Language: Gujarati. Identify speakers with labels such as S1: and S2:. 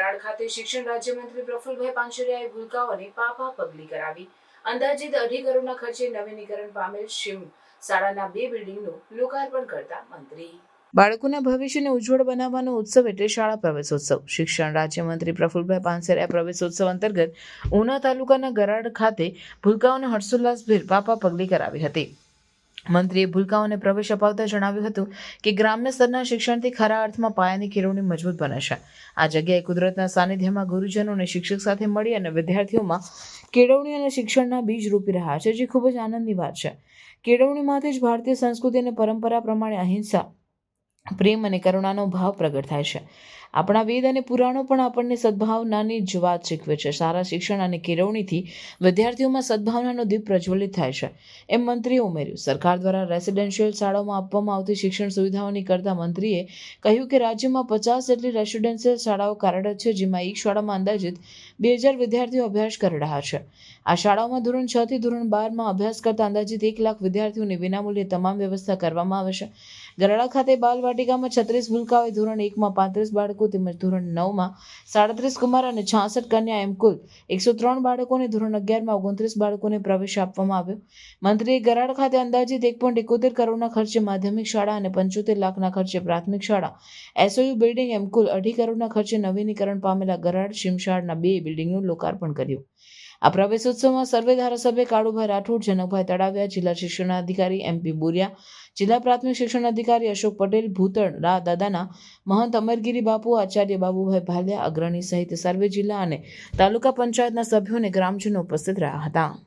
S1: ગરાડ ખાતે શિક્ષણ રાજ્યમંત્રી પ્રફુલભાઈ પાંચરિયાએ ભૂલકાઓને પાપા પગલી કરાવી. અંદાજિત અઢી કરોડના ખર્ચે નવીનીકરણ પામેલ શિમ શાળાના બે બિલ્ડિંગનું લોકાર્પણ કરતા મંત્રી. બાળકોના ભવિષ્યને ઉજ્જવળ બનાવવાનો ઉત્સવ એટલે શાળા પ્રવેશોત્સવ. શિક્ષણ રાજ્યમંત્રી પ્રફુલભાઈ પાનસેરિયા પ્રવેશોત્સવ અંતર્ગત ઉના તાલુકાના ગરાડ ખાતે ભૂલકાઓને હર્ષોલ્લાસભેર પાપા પગલી કરાવી હતી. મંત્રીએ ભૂલકાઓને પ્રવેશ અપાવતા જણાવ્યું હતું કે ગ્રામ્ય સ્તરના શિક્ષણથી ખરા અર્થમાં પાયાની કેળવણી મજબૂત બને છે. આ જગ્યાએ કુદરતના સાનિધ્યમાં ગુરુજનો અને શિક્ષક સાથે મળી અને વિદ્યાર્થીઓમાં કેળવણી અને શિક્ષણના બીજ રૂપી રહ્યા છે, જે ખૂબ જ આનંદની વાત છે. કેળવણીમાંથી જ ભારતીય સંસ્કૃતિ અને પરંપરા પ્રમાણે અહિંસા, પ્રેમ અને કરુણાનો ભાવ પ્રગટ થાય છે. આપણા વેદ અને પુરાણો પણ આપણને સદભાવનાની જ વાત શીખવે છે. સારા શિક્ષણ અને કેળવણીથી વિદ્યાર્થીઓમાં સદભાવનાનો દીપ પ્રજ્વલિત થાય છે. એમ મંત્રીએ ઉમેર્યું. સરકાર દ્વારા રેસિડેન્શિયલ શાળાઓમાં આપવામાં આવતી શિક્ષણ સુવિધાઓની કરતા મંત્રીએ કહ્યું કે રાજ્યમાં પચાસ જેટલી રેસિડેન્શિયલ શાળાઓ કાર્યરત છે, જેમાં એક શાળામાં અંદાજિત બે હજાર વિદ્યાર્થીઓ અભ્યાસ કરી રહ્યા છે. આ શાળાઓમાં ધોરણ છ થી ધોરણ બારમાં અભ્યાસ કરતા અંદાજિત એક લાખ વિદ્યાર્થીઓને વિનામૂલ્યે તમામ વ્યવસ્થા કરવામાં આવે છે. ગરાડા ખાતે બાલવાટિકામાં છત્રીસ ભૂલકાઓએ ધોરણ એકમાં પાંત્રીસ બાળકો તેમજ ધોરણ નવમાં સાડત્રીસ કુમાર અને છાસઠ કન્યા એમ કુલ એકસો ત્રણ બાળકોને ધોરણ અગિયારમાં ઓગણત્રીસ બાળકોને પ્રવેશ આપવામાં આવ્યો. મંત્રીએ ગરાડ ખાતે અંદાજિત એક પોઈન્ટ એકોતેર કરોડના ખર્ચે માધ્યમિક શાળા અને પંચોતેર લાખના ખર્ચે પ્રાથમિક શાળા. એસઓયુ બિલ્ડિંગ એમ કુલ અઢી કરોડના ખર્ચે નવીનીકરણ પામેલા ગરાડ શિમશાળના બે બિલ્ડિંગનું લોકાર્પણ કર્યું. આ પ્રવેશોત્સવમાં સર્વે ધારાસભ્ય કાળુભાઈ રાઠોડ, જનકભાઈ તળાવિયા જિલ્લા શિક્ષણ અધિકારી એમપી બોરિયા, જિલ્લા પ્રાથમિક શિક્ષણ અધિકારી અશોક પટેલ, ભૂતળ રા દાદાના મહંત અમરગીરી બાપુ, આચાર્ય બાબુભાઈ ભાલિયા, અગ્રણી સહિત સર્વે જિલ્લા અને તાલુકા પંચાયતના સભ્યો અને ગ્રામજનો ઉપસ્થિત રહ્યા હતા.